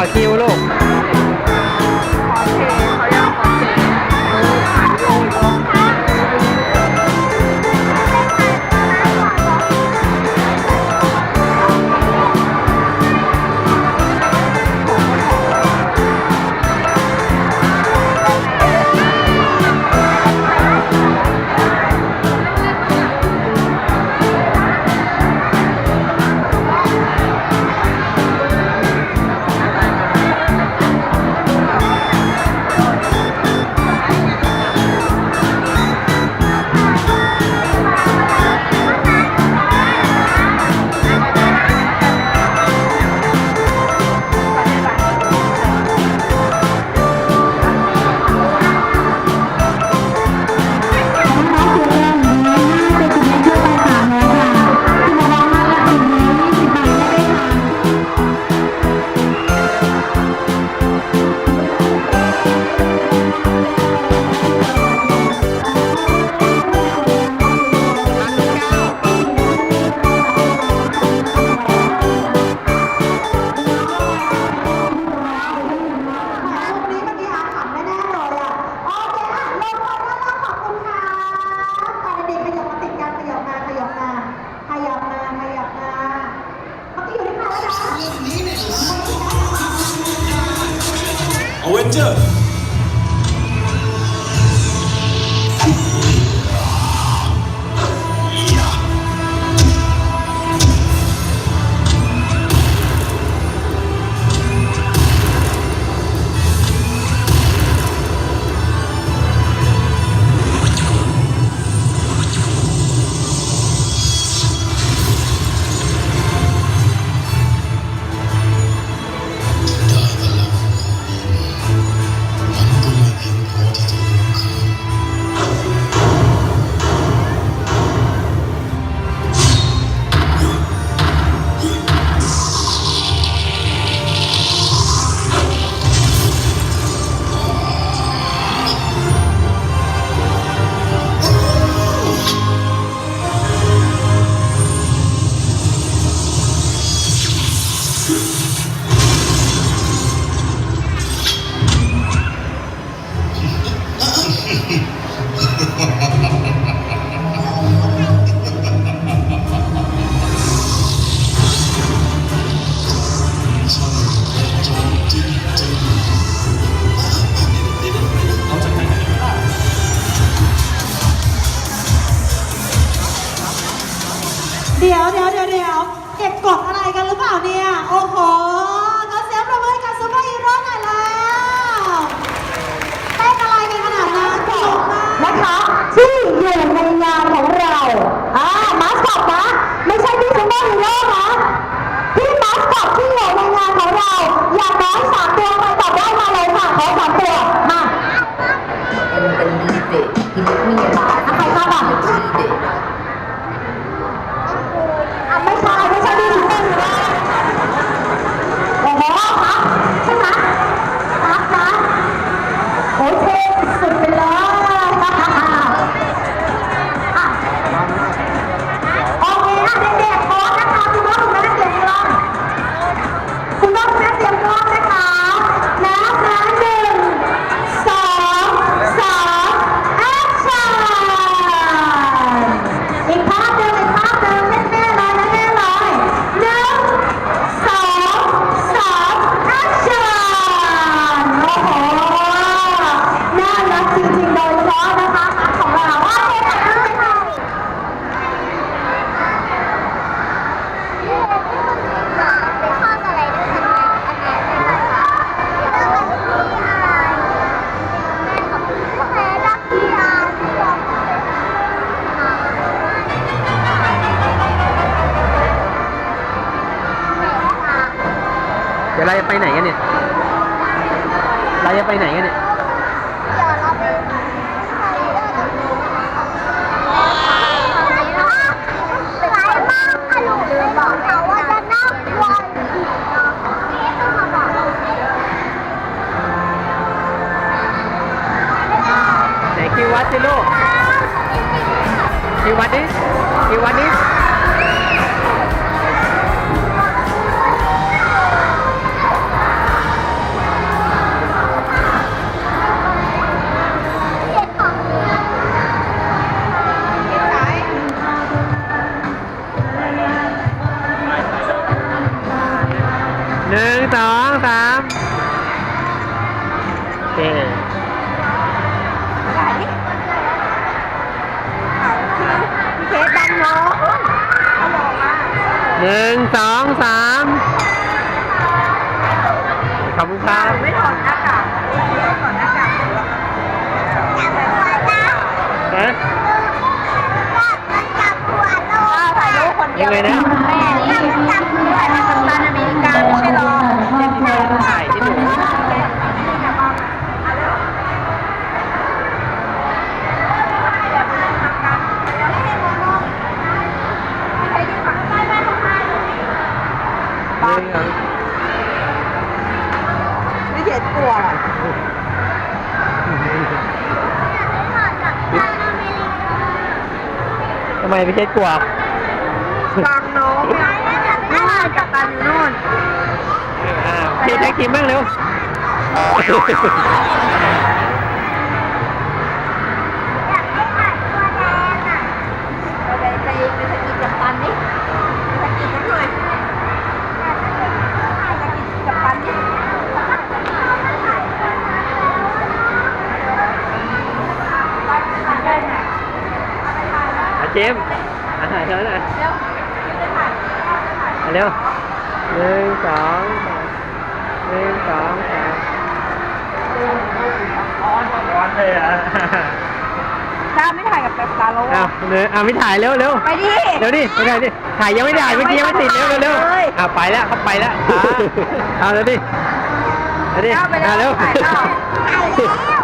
ต่อคิวลูก winter. กดอะไรกันหรือเปล่าเนี่ย โอ้โหก็เสียงประเมินกับซูเปอร์ฮีโร่หน่อยแล้วเต้นอะไรกันขนาดนั้นจบมานะคะที่อยู่ในงานของเราอ่ามาสคอตนะ ไม่ใช่พี่ซูเปอร์ฮีโร่นะพี่มาสคอตที่ง เดี๋ยวเราจะไปไหนกันเนี่ย เราจะไปไหนกันเนี่ย หนึ่งสองสามโอเคเชฟหนึ่งสองสามขอบคุณครับไม่ถอดหน้ากากถอดหน้ากากเอ๊ะยังไงนะ สองไม่เห็นกลัวหรอทำไมพี่เคสกลัวฟังน้องเนี่ยนู่นกับตาอยู่นู่นอ่าพี่แท็กทีมบ้างเร็ว ไปไปไปสกิดกับปันดิไปสกิดกันหน่อยสกิดกับปันดิ อาเจมส์อาถ่ายเธอหน่อย เอาเร็วหนึ่งสองสามหนึ่งสองสามร้อนร้อนเลยอะถ้าไม่ถ่ายกับตาโลเอาเนื้อเอาไม่ถ่ายเร็วเร็วไปดิเร็วดิไปถ่ายดิถ่ายยังไม่ได้เมื่อกี้ยังไม่ติดเร็วเร็วเร็วเลยอะไปแล้วเขาไปแล้วช้าเอาเร็วดิเร็วดิเอาไปแล้วอะเร็วถ่ายแล้วถ่ายแล้ว